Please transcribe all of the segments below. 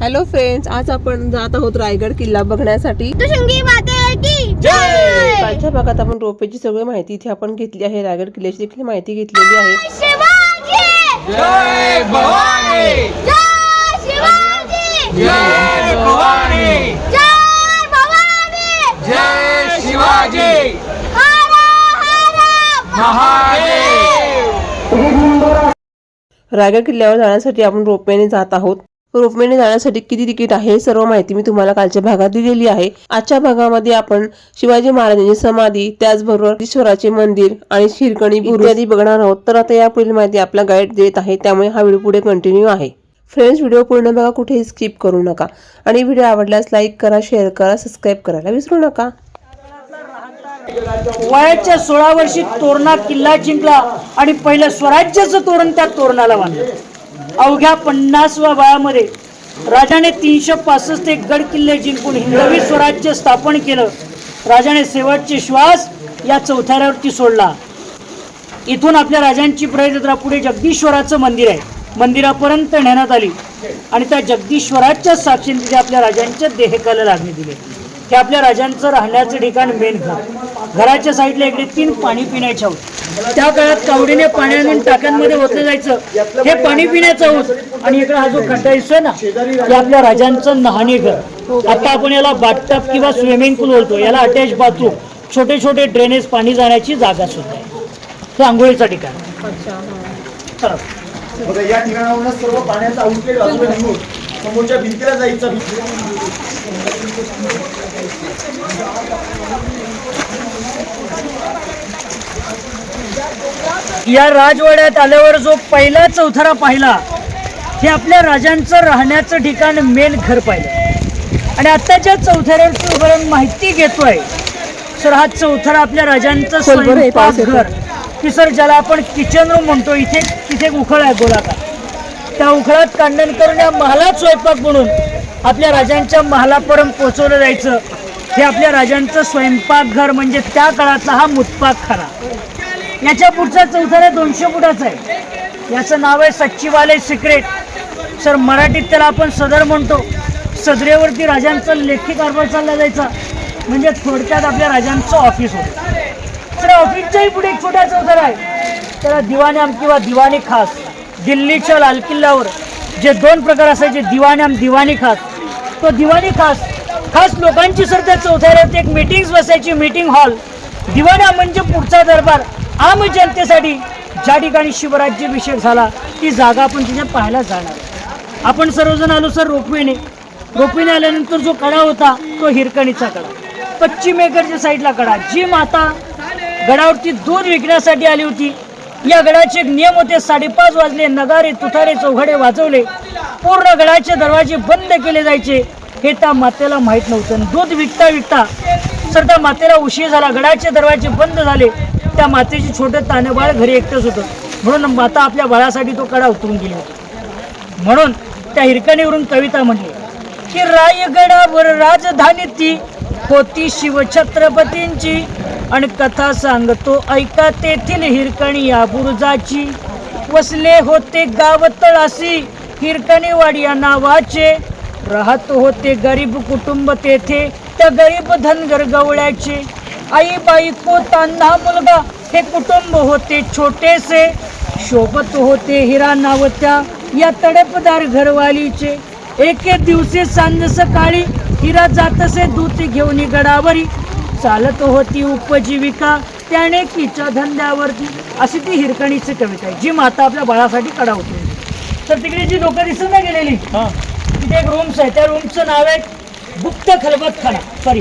Hello friends आज आपण जात आहोत रायगड किल्ला बघण्यासाठी. कालच्या भागात आपण रोपेची सगळी माहिती इथे आपण घेतली आहे. रायगड किल्ल्याची देखील माहिती घेतलेली आहे. शिवाजी! जय भवानी! जय शिवाजी! जय भवानी! जय भवानी! जय शिवाजी! हर हर महादेव! रायगड किल्ल्यावर जाण्यासाठी आपण रोपवेने जात आहोत. रोपवेने जाण्यासाठी किती तिकीट आहे हे सर्व माहिती मी तुम्हाला कालच्या भागात दिलेली आहे. आजच्या भागामध्ये आपण शिवाजी महाराजांची समाधी त्याचबरोबर ईश्वराचे मंदिर आणि शिरकणी इत्यादी बघणार आहोत. तर आता यापुढील माहिती आपला गाईड देत आहे त्यामुळे हा व्हिडिओ पुढे कंटिन्यू आहे. फ्रेंड्स व्हिडिओ पूर्ण बघा कुठेही स्किप करू नका. आणि व्हिडिओ आवडल्यास लाईक करा शेअर करा सबस्क्राईब करायला विसरू नका. वयाच्या सोळा वर्षी तोरणा किल्ला जिंकला आणि पहिलं स्वराज्याचं तोरण त्या तोरणाला बांधलं. अवघ्या पन्नासव्या वयामध्ये राजाने तीनशे पासष्ट एक गड किल्ले जिंकून हिंदवी स्वराज्य स्थापन केलं. राजाने शेवटचे श्वास या चौथाऱ्यावरती सोडला. इथून आपल्या राजांची प्रयत्रा पुढे जगदीश्वराचं मंदिर आहे. मंदिरापर्यंत नेण्यात आली आणि त्या जगदीश्वराच्या साक्षीने तिथे आपल्या राजांच्या देहकाला लागणे दिले. हे आपल्या राजांचं राहण्याचं ठिकाण मेन घर. घराच्या साईडला इकडे तीन पाणी पिण्याच्या हौद त्या काळात कावडीने पाण्याने टाक्यांमध्ये ओतलं जायचं. हे पाणी पिण्याचं हौद आणि इकडे हा जो खड्डा दिसतोय ना हे आपल्या राजांचं नहाणी घर. आता आपण याला बाथटब किंवा स्विमिंग पूल बोलतो. याला अटॅच बाथरूम छोटे छोटे ड्रेनेज पाणी जाण्याची जागा सुद्धा आहे. हे आंघोळीचं ठिकाण. बघा या ठिकाणावरून सर्व पाण्याचा आउटलेट बाजूला निघून समोरच्या भिंतीला जायचं. या राजवाड्यात आल्यावर जो पहिला चौथरा पाहिला हे आपल्या राजांचं राहण्याचं ठिकाण मेन घर पाहिलं. आणि आत्ताच्या चौथऱ्याची माहिती घेतोय सर हा चौथरा आपल्या राजांचं येतो. स्वयंपाकघर की सर ज्याला आपण किचन रूम म्हणतो इथे तिथे उखळ आहे गोलाकार त्या उखळात कांडण करून या महालात स्वयंपाक बनवून आपल्या राजांच्या महालापर्यंत पोहोचवलं जायचं. हे आपल्या राजांचं स्वयंपाकघर म्हणजे त्या काळातला हा मुतपाकखाना याच्या पुढचा चौथरा दोनशे फुटाचा आहे. याचं नाव आहे सच्चीवाले सिक्रेट. सर मराठीत त्याला आपण सदर म्हणतो. सदरेवरती राजांचा लेखी कारभार चालला जायचा. म्हणजे थोडक्यात आपल्या राजांचं ऑफिस होतं. तर ऑफिसच्याही पुढे एक छोटा चौथरा आहे. त्याला दिवाण्याम किंवा दिवाणी खास. दिल्लीच्या लाल किल्ल्यावर जे दोन प्रकार असायचे दिवाण्याम दिवाणी खास. तो दिवाणी खास खास लोकांची सर त्या चौथ्यावरती एक मीटिंग्स बसायची मीटिंग हॉल दिवाण्या म्हणजे पुढचा दरबार. आम जनतेसाठी ज्या ठिकाणी शिवराज्याभिषेक झाला ती जागा आपण तिथे पाहायला जाणार. आपण सर्वजण आलो सर रोपवेने. रोपवेने आल्यानंतर जो कडा होता तो हिरकणीचा कडा पश्चिमेकडच्या साईडला कडा जी माता गडावरती दूध विकण्यासाठी आली होती या गडाचे नियम होते साडेपाच वाजले नगारे तुथारे चौघडे वाजवले. पूर्ण गडाचे दरवाजे बंद केले जायचे. हे त्या मातेला माहीत नव्हतं. आणि दूध विकता विकता सर त्या मातेला उशीर झाला. गडाचे दरवाजे बंद झाले. त्या मातेची छोटं ताने बाळ घरी एकटंच होतं. म्हणून माता आपल्या बाळासाठी तो कडा उतरून गेली होती. म्हणून त्या हिरकणीवरून कविता म्हणली की रायगडावर राजधानी ती होती शिवछत्रपतींची. आणि कथा सांगतो ऐका तेथील हिरकणी या बुरुजाची. वसले होते गाव तळाशी हिरकणीवाडी या नावाचे. राहत होते गरीब कुटुंब तेथे त्या गरीब धनगर गवळ्याचे. आई बायको तान्हा मुलगा. हे कुटुंब होते छोटेसे. शोभत होते हिरा नावत्या या तडपदार घरवालीचे. एके दिवशी सांज सकाळी हिरा जातसे दूत घेऊन गडावरी. चालत होती उपजीविका त्याने किच्या धंद्यावरती. अशी ती हिरकणीची कविता आहे जी माता आपल्या बाळासाठी कडा होती. तर तिकडे जी लोक दिसून नाही गेलेली तिथे एक रूम्स आहे त्या रूमचं नाव आहे गुप्त खलबत खाना. सॉरी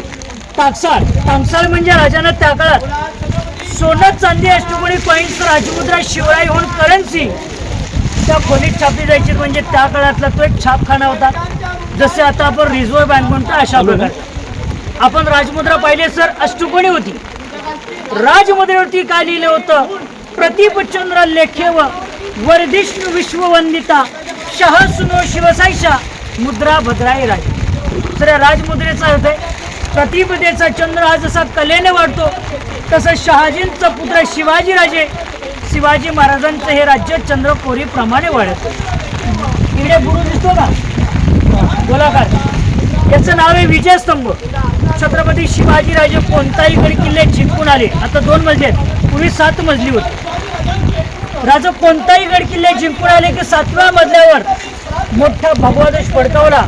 टाकसाळ टाकसाळ म्हणजे राजानं त्या काळात सोनं चांदी अष्टकोणी कॉईन्स राजमुद्रा शिवराई होऊन करन्सी त्या खोलीत छापली जायची म्हणजे त्या काळातला तो एक छापखाना होता. जसे आता आपण रिझर्व्ह बँक म्हणतो अशा प्रकारे. आपण राजमुद्रा पाहिले सर अष्टकोणी होती. राजमुद्रेवरती काय लिहिलं होतं? प्रतिपचंद्र लेखेव वर्धिष्णू विश्ववंदिता शह सुनो शिवसाईशा मुद्रा भद्राई राज. तर या राजमुद्रेचा अर्थ आहे प्रतिपदेचा चंद्र हा जसा कलेने वाढतो तसं शहाजींचा पुत्र शिवाजीराजे शिवाजी महाराजांचं हे राज्य चंद्रकोरीप्रमाणे वाढत. इकडे गुरु दिसतो का? गोलाकार. याचं नाव आहे विजयस्तंभ. छत्रपती शिवाजीराजे कोणताही गड किल्ले जिंकून आले. आता दोन मजले आहेत. पूर्वी सात मजली होती. राजा कोणताही गड किल्ले जिंकून आले की सातव्या मजल्यावर मोठा भगवादेश फडकावला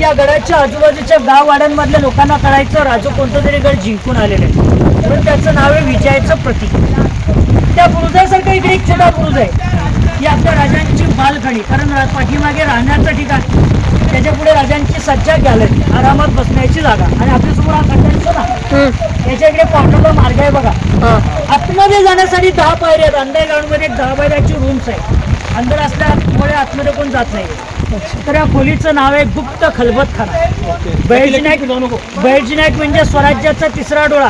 या गडाच्या आजूबाजूच्या गाववाड्यांमधल्या लोकांना कळायचं राजा कोणतं तरी गड जिंकून आलेलं आहे म्हणून त्याचं नाव आहे विजयाचं प्रतीक. त्या बुरुजासारखं इकडे एक छोटा बुरुज आहे. ही आपल्या राजांची बालखणी कारण पाठीमागे राहण्याचं ठिकाण. त्याच्या पुढे राजांची सज्जा गॅलरी आरामात बसण्याची जागा. आणि आपल्यासमोर हा खड्डा दिसतो ना? त्याच्या इकडे पावसाचा मार्ग आहे बघा. आतमध्ये जाण्यासाठी दहा पायऱ्या आहेत. अंडरग्राऊंडमध्ये दहा पायऱ्याची रूम्स आहे अंदर असल्यामुळे आतमध्ये कोण जात नाही. तर या खोलीचं नाव आहे गुप्त खलबत खाना बहिर्जी नाईक बहिर्जी नाईक म्हणजे स्वराज्याचा तिसरा डोळा.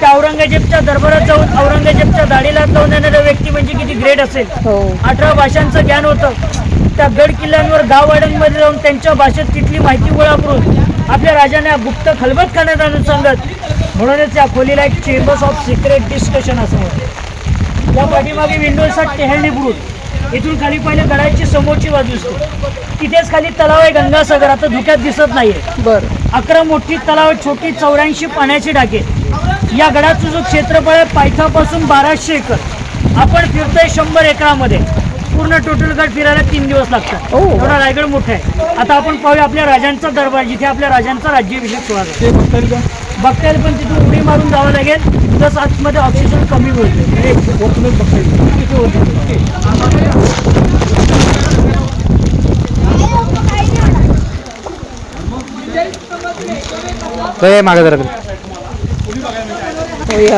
त्या औरंगजेबच्या दरबारात जाऊन औरंगजेबच्या दाढीला जाऊन येणारा व्यक्ती म्हणजे किती ग्रेट असेल. हो. अठरा भाषांचं ज्ञान होतं. त्या गड किल्ल्यांवर गाववाड्यांमध्ये जाऊन त्यांच्या भाषेत तिथली माहिती गोळा करून आपल्या राजाने गुप्त खलबत खाण्यात आणून सांगत म्हणूनच या खोलीला एक चेंबर्स ऑफ सिक्रेट डिस्कशन असं म्हणते या पाठीमागे विंडोजचा टेहळणी बुरुज. इथून खाली पहिले गडाची समोरची बाजू असते तिथेच खाली तलाव आहे गंगासागर. आता धुक्यात दिसत नाहीये. बर. अकरा मोठी तलाव छोटी चौऱ्याऐंशी पाण्याची टाके या गडाचं जो क्षेत्रफळ आहे पायथापासून बाराशे एकर. आपण फिरतोय शंभर एकरामध्ये. पूर्ण टोटल गड फिरायला तीन दिवस लागतात. ओ. एवढा रायगड मोठा आहे. आता आपण पाहूया आपल्या राजांचा दरबार जिथे आपल्या राजांचा राज्याभिषेक सोहळा झाला. बघता येईल पण तिथून उडी मारून जावं लागेल. प्लस आतमध्ये ऑक्सिजन कमी होईल. तिथे होते मागे जरा हो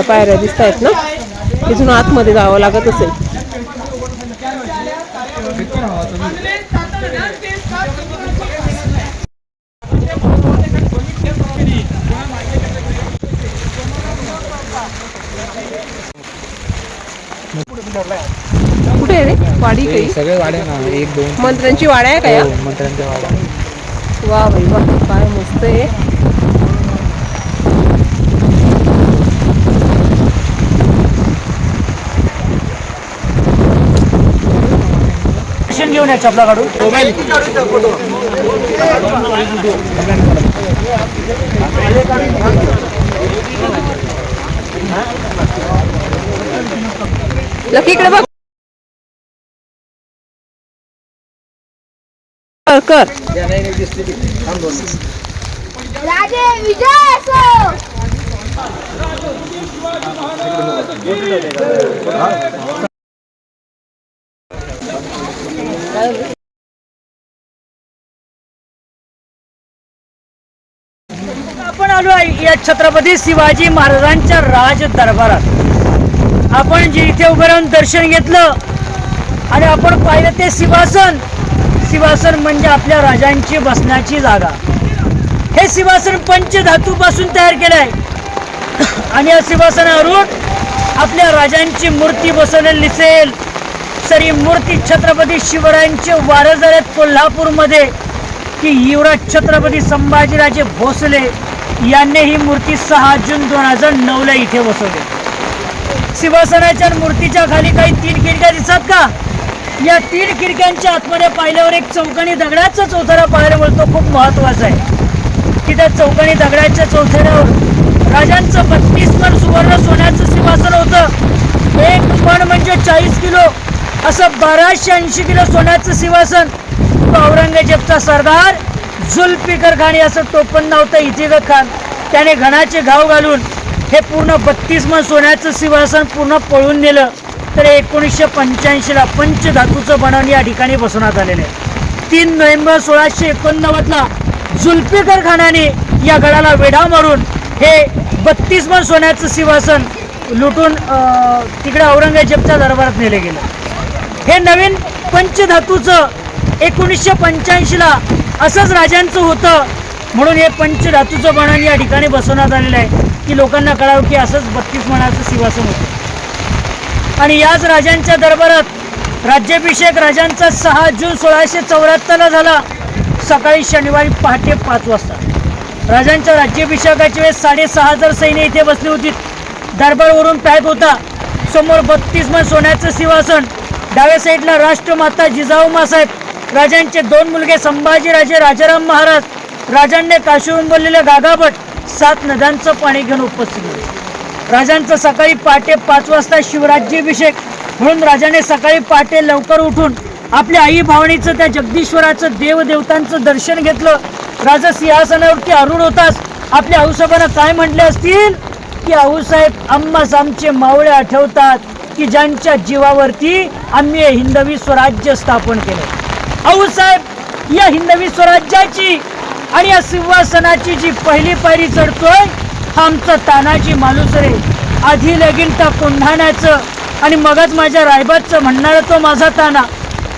पायऱ्या दिसत आहेत ना? तिथून आतमध्ये जावं लागत असेल. कुठे आहे रे? वाडी काही? सगळे वाड्या ना एक दोन मंत्र्यांची वाड्या आहे का मंत्र्यांच्या वाड्या. वा भाई वा काय मस्त आहे. घेऊन या चपला काढून लकी इकडे बघ. कर कर. राजे विजय असो. आपण आलो आहे या छत्रपती शिवाजी महाराजांच्या राज दरबारात आपण जे इथे उभं राहून दर्शन घेतलं आणि आपण पाहिलं ते सिंहासन. सिंहासन म्हणजे आपल्या राजांची बसण्याची जागा. हे सिंहासन पंचधातूपासून तयार केलं आहे आणि या सिंहासनावरून आपल्या राजांची मूर्ती बसवलेली दिसेल. सर ही मूर्ती छत्रपती शिवरायांचे वारस आहेत कोल्हापूरमध्ये. की युवराज छत्रपती संभाजीराजे भोसले यांनी ही मूर्ती सहा जून दोन हजार नऊला इथे बसवली. शिवसेनेच्या मूर्तीच्या खाली काही तीन खिडक्या दिसतात का? या तीन खिडक्यांच्या आतमध्ये पाहिल्यावर एक चौकणी दगडाचा चौथरा पाहायला मिळतो. खूप महत्त्वाचा आहे. की त्या चौकणी दगडाच्या चौथऱ्यावर राजांचं बत्तीस पण सुवर्ण सोन्याचं सिंहासन होतं. एक पण म्हणजे चाळीस किलो. असं बाराशे ऐंशी किलो सोन्याचं सिंहासन. तो औरंगजेबचा सरदार जुल्फिकर खान याचं टोपण नव्हतं इतिग खान त्याने घणाचे घाव घालून हे पूर्ण बत्तीस मन सोन्याचं सिंहासन पूर्ण पळून नेलं तर एकोणीसशे पंच्याऐंशीला पंचधातूचं बनवून या ठिकाणी बसवण्यात आलेलं आहे. तीन नोव्हेंबर सोळाशे एकोणनव्वदला जुल्फिकर खानाने या गडाला वेढा मारून हे बत्तीस मन सोन्याचं सिंहासन लुटून तिकडे औरंगजेबच्या दरबारात नेले गेलं. हे नवीन पंचधातूचं एकोणीसशे पंच्याऐंशीला असंच राजांचं होतं म्हणून हे पंचधातूचं बनवून या ठिकाणी बसवण्यात आलेलं आहे. की लोकांना कळावं की असंच बत्तीस मनाचं सिंहासन होतं. आणि याच राजांच्या दरबारात राज्याभिषेक राजांचा सहा जून सोळाशे चौऱ्याहत्तरला झाला. सकाळी शनिवारी पहाटे पाच वाजता. राजांच्या राज्याभिषेकाच्या वेळेस साडेसहा हजार सैन्य इथे बसली होती. दरबारवरून पॅक होता समोर बत्तीस मन सोन्याचं सिंहासन. डाव्या साईडला राष्ट्रमाता जिजाऊ मासाहेब राजांचे दोन मुलगे संभाजीराजे राजाराम महाराज राजांनी काशीवरून बोललेले गागाभट सात नद्यांचं पाणी घेऊन उपस्थित होते. राजांचं सकाळी पहाटे पाच वाजता शिवराज्याभिषेक म्हणून राजाने सकाळी पहाटे लवकर उठून आपल्या आई भावणीचं त्या जगदीश्वराचं देवदेवतांचं दर्शन घेतलं. राजा सिंहासनावरती अरुण होताच आपल्या आऊसाहेबांना काय म्हटले असतील? की आऊसाहेब आम्हास आमचे मावळे आठवतात की ज्यांच्या जीवावरती आम्ही हिंदवी स्वराज्य स्थापन केलं. आऊसाहेब या हिंदवी स्वराज्याची आणि या सिंहासनाची जी पहिली पायरी चढतोय हा आमचा तानाजी मालुसरे. आधी लगीन त्या कोंढाण्याचं आणि मगच माझ्या रायबाचं म्हणणारा तो माझा ताना.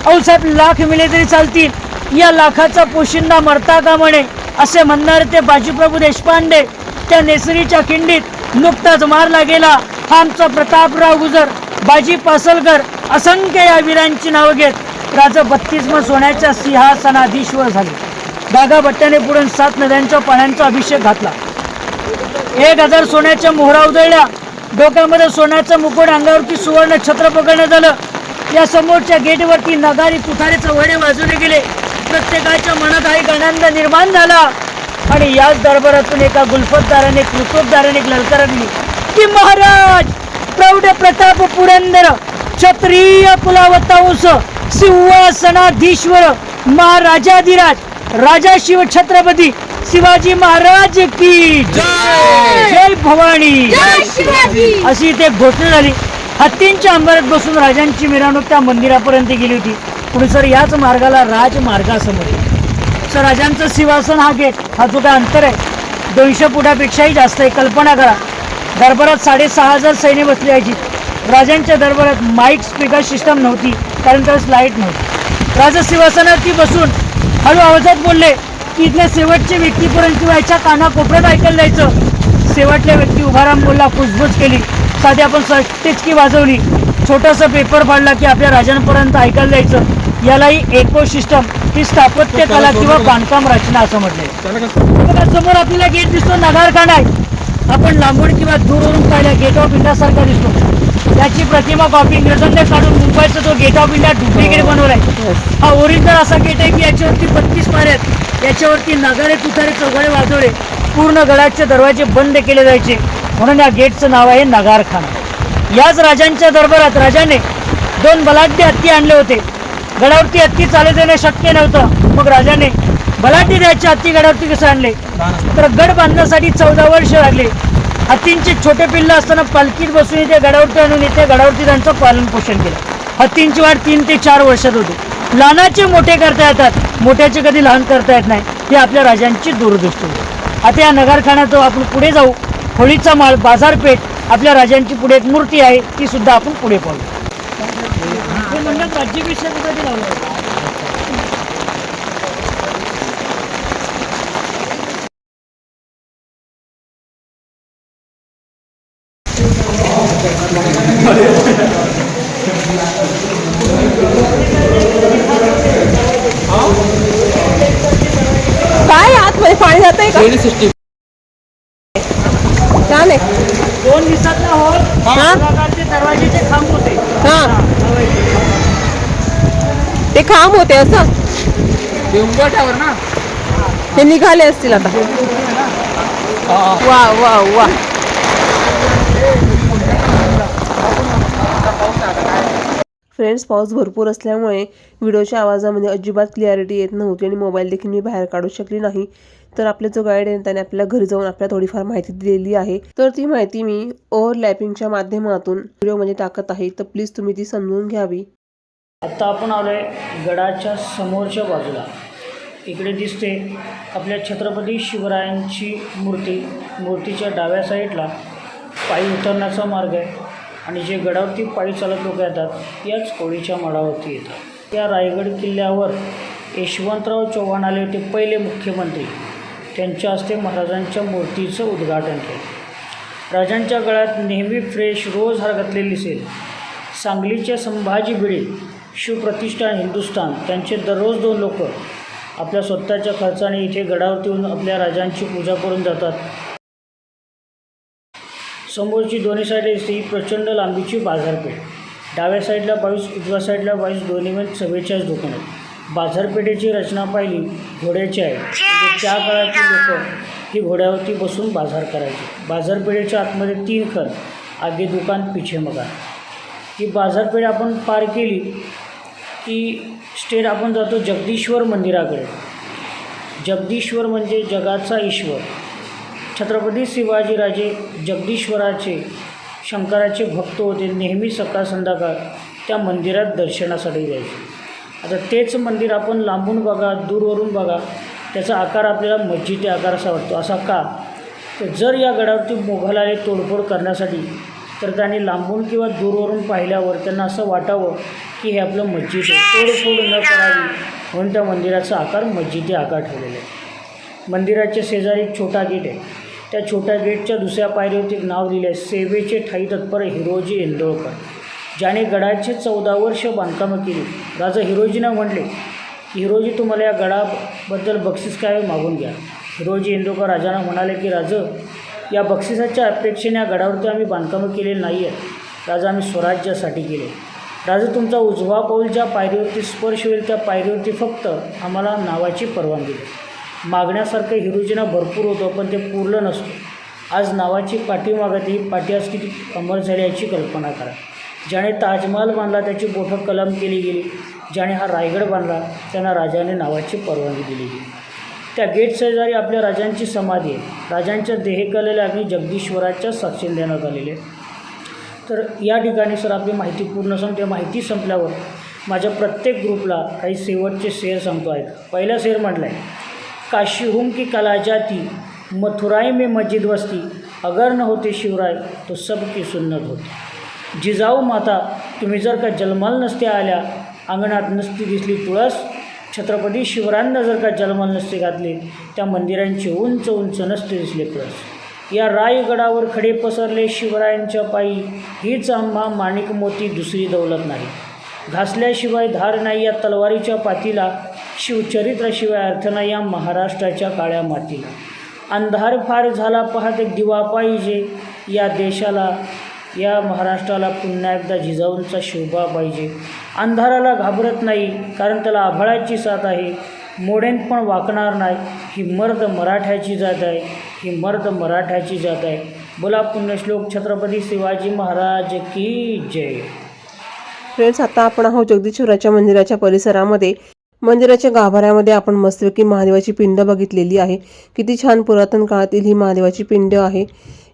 औसाहेब लाख मिले तरी चालतील. या लाखाचा पोशिंदा मरता का म्हणे? असे म्हणणारे ते बाजीप्रभू देशपांडे. त्या नेसरीच्या खिंडीत नुकताच मारला गेला हा आमचा प्रतापराव गुजर बाजी पासलकर असंख्य या वीरांची नावं घेत. राजा बत्तीसम सोन्याच्या सिंहासनाधीश्वर झाले. दागा भट्ट्याने पुढे सात नद्यांच्या पाण्याचा अभिषेक घातला. एक हजार सोन्याच्या मोहरा उधळल्या. डोक्यामध्ये सोन्याचं मुकुट अंगावरती सुवर्ण छत्र पकडण्यात आलं. या समोरच्या गेटवरती नगारी तुतारीचे वडे वाजवले गेले. प्रत्येकाच्या मनात हा एक आनंद निर्माण झाला. आणि याच दरबारातून एका गुलफतदाराने कृतोपदाराने एक ललकार की महाराज प्रौढ प्रताप पुरंदर क्षत्रिय कुलावतांश सिंहासनाधीश्वर महाराजाधिराज राजा शिव छत्रपती शिवाजी महाराज की जय. जय. भवानी. अशी इथे एक घोषणा झाली. हत्तींच्या अंबरात बसून राजांची मिरवणूक त्या मंदिरापर्यंत गेली होती. पुढे सर याच मार्गाला राजमार्गासमोर. सर राजांचं सिंहासन हा गेट हा जो काय अंतर आहे दोनशे फुटापेक्षाही जास्त आहे. कल्पना करा. दरबारात साडेसहा हजार सैन्य बसली यायची राजांच्या दरबारात माईक स्पीकर सिस्टम नव्हती. कारण त्यावेळेस लाइट नव्हती. राजा सिंहासनावरती बसून हळू आवाजात बोलले की इथल्या शेवटच्या व्यक्तीपर्यंत किंवा याच्या काना ऐकायला जायचं शेवटल्या व्यक्ती उभाराम बोलला फुसफुस केली. साधी आपण सटेचकी वाजवली. छोटासा पेपर फाडला की आपल्या राजांपर्यंत ऐकायला जायचं यालाही एको सिस्टम ही स्थापत्य कला किंवा बांधकाम रचना असं म्हटले समोर आपल्याला गेट दिसतो नगारखाना आहे. आपण लांबून किंवा दूरवरून पाहिल्या गेट ऑफ इंडियासारखा दिसतो. त्याची प्रतिमा कॉपी इंग्रजांनी काढून मुंबईचा तो गेट ऑफ इंडिया डुप्लिकेट बनवलाय हा ओरिजिनल असा गेट आहे की याच्यावरती बत्तीस आहेत. याच्यावरती नगारे तुतारे चौघडे वाजवले पूर्ण गडाचे दरवाजे बंद केले जायचे. म्हणून या गेटचं नाव आहे नगारखाना. याच राजांच्या दरबारात राजाने दोन बलाढ्य हत्ती आणले होते. गडावरती हत्ती चालत येणे शक्य नव्हतं. मग राजाने बलाढ्य द्यायचे हत्ती गडावरती कसं आणले? तर गड बांधण्यासाठी चौदा वर्ष लागले. हत्तींचे छोटे पिल्लं असताना पालखीत बसून इथे गडावरती आणून इथे गडावरती त्यांचं पालन पोषण केलं. हत्तींची वाढ तीन ते चार वर्षात होती. लहानाचे मोठे करता येतात मोठ्याचे कधी लहान करता येत नाही ही आपल्या राजांची दूरदृष्टी होती. आता या नगरखान्यात आपण पुढे जाऊ. होळीचा माळ बाजारपेठ आपल्या राजांची पुढे एक मूर्ती आहे ती सुद्धा आपण पुढे पाहू हे म्हणतात राज्याभिषेक कधी लावला होता? काय आतमध्ये छान आहे. दोन दिवसातला हॉल हा? प्रकारचे दरवाजेचे खांब होते. हा. ते खांब होते असं. ते निघाले असतील आता. वा वा वा. फ्रेंड्स पाऊस भरपूर असल्यामुळे व्हिडिओच्या आवाजामध्ये अजिबात क्लिअरिटी येत नव्हती आणि मोबाईल देखील मी बाहेर काढू शकली नाही. तर आपले जो गाईड आहे त्याने आपल्या घरी जाऊन आपल्याला थोडीफार माहिती दिलेली आहे. तर ती माहिती मी ओव्हरलॅपिंगच्या माध्यमातून व्हिडिओमध्ये टाकत आहे. तर प्लीज तुम्ही ती समजून घ्यावी. आत्ता आपण आलोय गडाच्या समोरच्या बाजूला. इकडे दिसते आपल्या छत्रपती शिवरायांची मूर्ती. मूर्तीच्या डाव्या साईडला पायी उतरण्याचा मार्ग आहे आणि जे गडावरती पायी चालत लोक येतात याच कोळीच्या माळावरती येतात. या रायगड किल्ल्यावर यशवंतराव चव्हाण आले होते पहिले मुख्यमंत्री. त्यांच्या हस्ते महाराजांच्या मूर्तीचं उद्घाटन केलं. राजांच्या गळ्यात नेहमी फ्रेश रोज हार घातलेली सांगलीच्या संभाजी भिडे शिवप्रतिष्ठान हिंदुस्थान त्यांचे दररोज दोन लोक आपल्या स्वतःच्या खर्चाने इथे गडावरती येऊन आपल्या राजांची पूजा करून जातात. समोरची दोन्ही साईड असते ही प्रचंड लांबीची बाजारपेठ. डाव्या साईडला बावीस उजव्या साईडला बावीस दोन्ही मिळून चव्वेचाळीस दुकान आहेत बाजारपेठेची रचना पाहिली घोड्याची आहे. म्हणजे त्या काळातली लोक ही घोड्यावरती बसून बाजार करायचे. बाजारपेठेच्या आतमध्ये तीन खण आगे दुकान पिछे मकान. ही बाजारपेठ आपण पार केली की स्टेट आपण जातो जगदीश्वर मंदिराकडे. जगदीश्वर म्हणजे जगाचा ईश्वर. छत्रपती शिवाजीराजे जगदीश्वराचे शंकराचे भक्त होते नेहमी सकाळ संध्याकाळ त्या मंदिरात दर्शनासाठी जायचे. आता तेच मंदिर आपण लांबून बघा दूरवरून बघा त्याचा आकार आपल्याला मस्जिदी आकार असा वाटतो. असा का? तर जर या गडावरती मोघलाने आले तोडफोड करण्यासाठी तर त्यांनी लांबून किंवा दूरवरून पाहिल्यावर त्यांना असं वाटावं की हे आपलं मस्जिद आहे. तोडफोड न करावी म्हणून त्या मंदिराचा आकार मस्जिदी आकार ठेवलेला आहे. मंदिराच्या शेजारी एक छोटा गेट आहे. त्या छोट्या गेटच्या दुसऱ्या पायरीवरती एक नाव लिहिलं आहे सेवेचे ठाई तत्पर हिरोजी इंदोळकर. ज्याने गडाची चौदा वर्ष बांधकामं केली. राजा हिरोजीनं म्हटले की हिरोजी तुम्हाला या गडाबद्दल बक्षीस काय मागून घ्या? हिरोजी इंदोळकर राजांना म्हणाले की राजा या बक्षिसाच्या अपेक्षेने या गडावरती आम्ही बांधकामं केलेली नाही आहेत राजा आम्ही स्वराज्यासाठी केले. राजा तुमचा उजवा पाऊल ज्या पायरीवरती स्पर्श होईल त्या पायरीवरती फक्त आम्हाला नावाची परवानगी द्या. मागण्यासारखं हिरोजीना भरपूर होतं पण ते पूर्ण नसतं. आज नावाची पाठी मागत ही पाठी आज किती अमर झाल्याची कल्पना करा. ज्याने ताजमहाल बांधला त्याची बोटं कलम केली गेली. ज्याने हा रायगड बांधला त्यांना राजाने नावाची परवानगी दिली गेली. त्या गेट शेजारी आपल्या राजांची समाधी आहे. राजांच्या देहकलेला अग्नी जगदीश्वराच्या साक्षीने देण्यात आलेले आहे. तर या ठिकाणी सर आपली माहिती पूर्ण सांगते माहिती संपल्यावर माझ्या प्रत्येक ग्रुपला काही शेवटचे शेअर सांगतो आहे. पहिला शेअर म्हटलं आहे काशीहून की कला जाती मथुराई में मस्जिद वस्ती अगर न होते शिवराय तो सबकी सुन्नत होती. जिजाऊ माता तुम्ही जर का जन्माला नसते आल्या अंगणात नसती दिसली तुळस छत्रपती शिवरायांना जर का जन्माला नसते घातले त्या मंदिरांचे उंच उंच नसते दिसले तुळस. या रायगडावर खडे पसरले शिवरायांच्या पायी हीच आम्हा माणिक मोती दुसरी दौलत नाही. घासल्याशिवाय धार नाही या तलवारीच्या पातीला शिवचरित्राशिवाय अर्थ नाही या महाराष्ट्राच्या काळ्या मातीला. अंधार फार झाला पाहत एक दिवा पाहिजे या देशाला या महाराष्ट्राला पुन्हा एकदा जिजाऊंचा शोभा पाहिजे. अंधाराला घाबरत नाही कारण त्याला आभाळाची साथ आहे. मोडेन पण वाकणार नाही. ही मर्द मराठ्याची जात आहे. ही मर्द मराठ्याची जात आहे. बोला पुण्यश्लोक छत्रपती शिवाजी महाराज की जय. फ्रेंड्स आता आपण आहोत जगदीश्वराच्या मंदिराच्या परिसरामध्ये. मंदिराच्या गाभाऱ्यामध्ये आपण मस्तपैकी महादेवाची पिंड बघितलेली आहे. किती छान पुरातन काळातील ही महादेवाची पिंड आहे.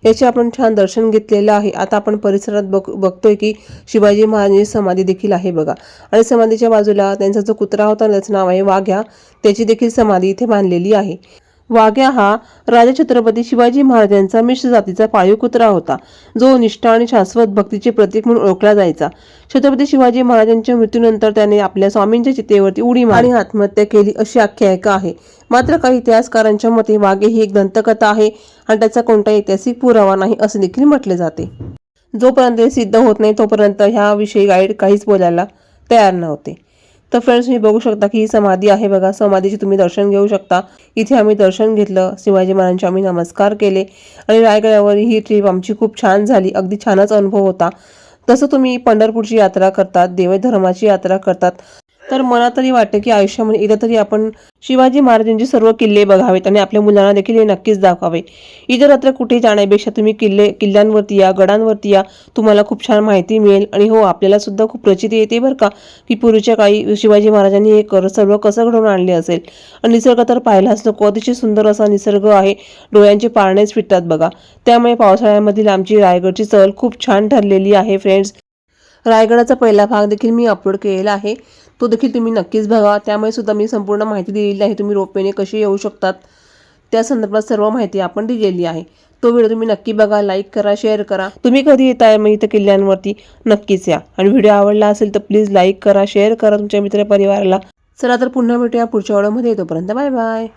याचे आपण छान दर्शन घेतलेलं आहे. आता आपण परिसरात बघ बघतोय की शिवाजी महाराजांची समाधी देखील आहे बघा. आणि समाधीच्या बाजूला त्यांचा जो कुत्रा होता त्याचं नाव आहे वाघ्या. त्याची देखील समाधी इथे बांधलेली आहे. वाघ्या हा राजा छत्रपती शिवाजी महाराजांचा मिश्र जातीचा पाळीव कुत्रा होता. जो निष्ठा आणि शाश्वत भक्तीचे प्रतीक म्हणून ओळखला जायचा. छत्रपती शिवाजी महाराजांच्या मृत्यूनंतर त्याने आपल्या स्वामींच्या चितेवरती उडी मारली. आणि आत्महत्या केली अशी आख्यायिका आहे. मात्र काही इतिहासकारांच्या मते वाघे ही एक दंतकथा आहे आणि त्याचा कोणताही ऐतिहासिक पुरावा नाही असे देखील म्हटले जाते. जोपर्यंत हे सिद्ध होत नाही तोपर्यंत ह्याविषयी गाईड काहीच बोलायला तयार नव्हते. तर फ्रेंड्स तुम्ही बघू शकता की ही समाधी आहे बघा. समाधीचे तुम्ही दर्शन घेऊ शकता. इथे आम्ही दर्शन घेतलं. शिवाजी महाराजांचे आम्ही नमस्कार केले. आणि रायगडावर ही ट्रिप आमची खूप छान झाली. अगदी छानच अनुभव होता. तसं तुम्ही पंढरपूरची यात्रा करतात देवधर्माची यात्रा करतात. तर मला तरी वाटतं की आयुष्यामध्ये एकदा तरी आपण शिवाजी महाराजांचे सर्व किल्ले बघावेत आणि आपल्या मुलांना देखील हे नक्कीच दाखवावे. इतरत्र कुठे जाण्यापेक्षा तुम्ही किल्ले किल्ल्यांवरती या गडांवरती या तुम्हाला खूप छान माहिती मिळेल. आणि हो आपल्याला सुद्धा खूप प्रचिती येते बरं का की पूर्वीच्या काळी शिवाजी महाराजांनी हे कर सर्व कसं घडवून आणले असेल. आणि निसर्ग तर पाहिलाच नको अतिशय सुंदर असा निसर्ग आहे. डोळ्यांचे पाळणेच फिटतात बघा. त्यामुळे पावसाळ्यामधील आमची रायगडची सहल खूप छान ठरलेली आहे फ्रेंड्स रायगडाचा पहिला भाग देखील मी अपलोड केलेला आहे. तो देखील तुम्ही नक्कीच बघा. त्यामुळे सुद्धा मी संपूर्ण माहिती दिलेली आहे. तुम्ही रोपवेने कशी येऊ शकतात? त्या संदर्भात सर्व माहिती आपण दिलेली आहे. तो व्हिडिओ तुम्ही नक्की बघा लाईक करा शेअर करा. तुम्ही कधी येताय मग इथं किल्ल्यांवरती? नक्कीच या. आणि व्हिडिओ आवडला असेल तर प्लीज लाईक करा शेअर करा तुमच्या मित्रपरिवाराला. चला तर पुन्हा भेटूया पुढच्या व्हिडिओमध्ये. येतोपर्यंत बाय बाय